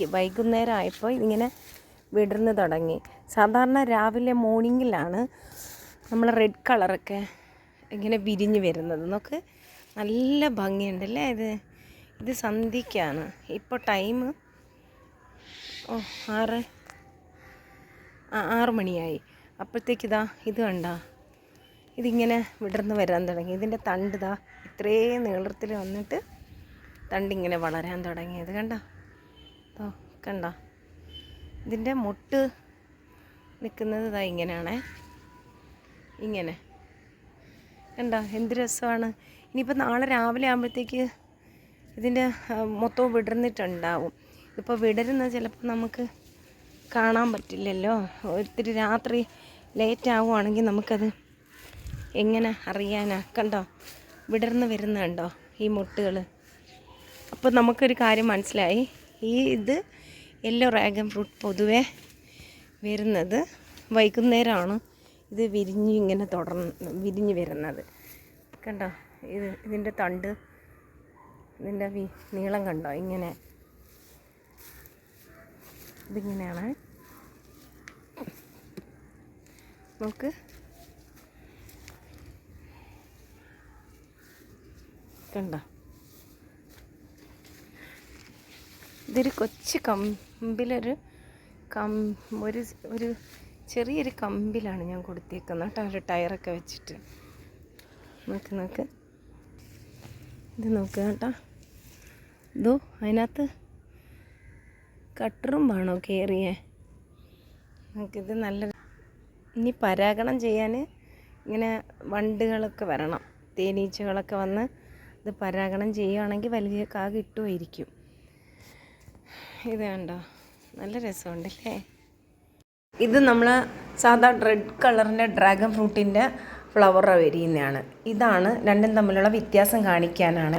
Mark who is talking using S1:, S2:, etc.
S1: സന്ധ്യയ്ക്ക് വൈകുന്നേരം ആയപ്പോൾ ഇങ്ങനെ വിടർന്ന് തുടങ്ങി. സാധാരണ രാവിലെ മോർണിംഗിലാണ് നമ്മൾ റെഡ് കളറൊക്കെ ഇങ്ങനെ വിരിഞ്ഞ് വരുന്നത്. നോക്ക് നല്ല ഭംഗിയുണ്ടല്ലേ ഇത്? ഇത് സന്ധ്യയ്ക്കാണ് ഇപ്പോൾ ടൈം ഓ ആറ് ആ ആറ് മണിയായി. അപ്പോഴത്തേക്ക് ഇതാ ഇത് കണ്ട ഇതിങ്ങനെ വിടർന്ന് വരാൻ തുടങ്ങി. ഇതിന്റെ തണ്ട് ഇതാ ഇത്രയും നീളത്തിൽ വന്നിട്ട് തണ്ടിങ്ങനെ വളരാൻ തുടങ്ങിയത് കണ്ടോ? കണ്ട? ഇതിന്റെ മുട്ട് നിൽക്കുന്നത് ഇതാ ഇങ്ങനെയാണേ. ഇങ്ങനെ. കണ്ട? എന്ത് രസമാണ്. ഇനിയിപ്പോൾ നാളെ രാവിലെ ആകുമ്പോഴത്തേക്ക് ഇതിന്റെ മൊത്തം വിടർന്നിട്ടുണ്ടാവും. ഇപ്പോൾ വിടരുന്നത് ചിലപ്പോൾ നമുക്ക് കാണാൻ പറ്റില്ലല്ലോ. ഒത്തിരി രാത്രി ലേറ്റ് ആവുകയാണെങ്കിൽ നമുക്കത് എങ്ങനെ അറിയാനാ? കണ്ടോ? വിടർന്ന് വരുന്നുണ്ടോ ഈ മുട്ടുകൾ അപ്പോൾ നമുക്കൊരു കാര്യം മനസ്സിലായി. ഈ ഇത് യെല്ലോ ഡ്രാഗൺ ഫ്രൂട്ട് പൊതുവെ വരുന്നത് വൈകുന്നേരമാണ്. ഇത് വിരിഞ്ഞ് ഇങ്ങനെ തുടർന്ന് വിരിഞ്ഞ് വരുന്നത്. കണ്ടോ? ഇത് ഇതിന്റെ തണ്ട് ഇതിന്റെ നീളം കണ്ടോ? ഇങ്ങനെ. ഇതിങ്ങനെയാണ്. നമുക്ക് കണ്ടോ? ഇതൊരു കൊച്ചു കമ്പിലൊരു കം ഒരു ഒരു ചെറിയൊരു കമ്പിലാണ് ഞാൻ കൊടുത്തേക്കുന്നത് കേട്ടോ. ഒരു ടയറൊക്കെ വെച്ചിട്ട്. നോക്ക് നോക്ക്. ഇത് നോക്കുക കേട്ടോ. ഇതോ അതിനകത്ത് കട്ടറും വേണോ കയറിയേ നമുക്കിത് നല്ല ഇനി പരാഗണം ചെയ്യാൻ ഇങ്ങനെ വണ്ടുകളൊക്കെ വരണം. തേനീച്ചകളൊക്കെ വന്ന് ഇത് പരാഗണം ചെയ്യുകയാണെങ്കിൽ വലിയ കാ കിട്ടുമായിരിക്കും ഇത് കണ്ടോ? നല്ല രസമുണ്ടല്ലേ? ഇത് നമ്മൾ സാധാ റെഡ് കളറിന്റെ ഡ്രാഗൺ ഫ്രൂട്ടിന്റെ ഫ്ലവർ വിരിയുന്നതാണ് ഇതാണ് രണ്ടും തമ്മിലുള്ള വ്യത്യാസം കാണിക്കാനാണ്.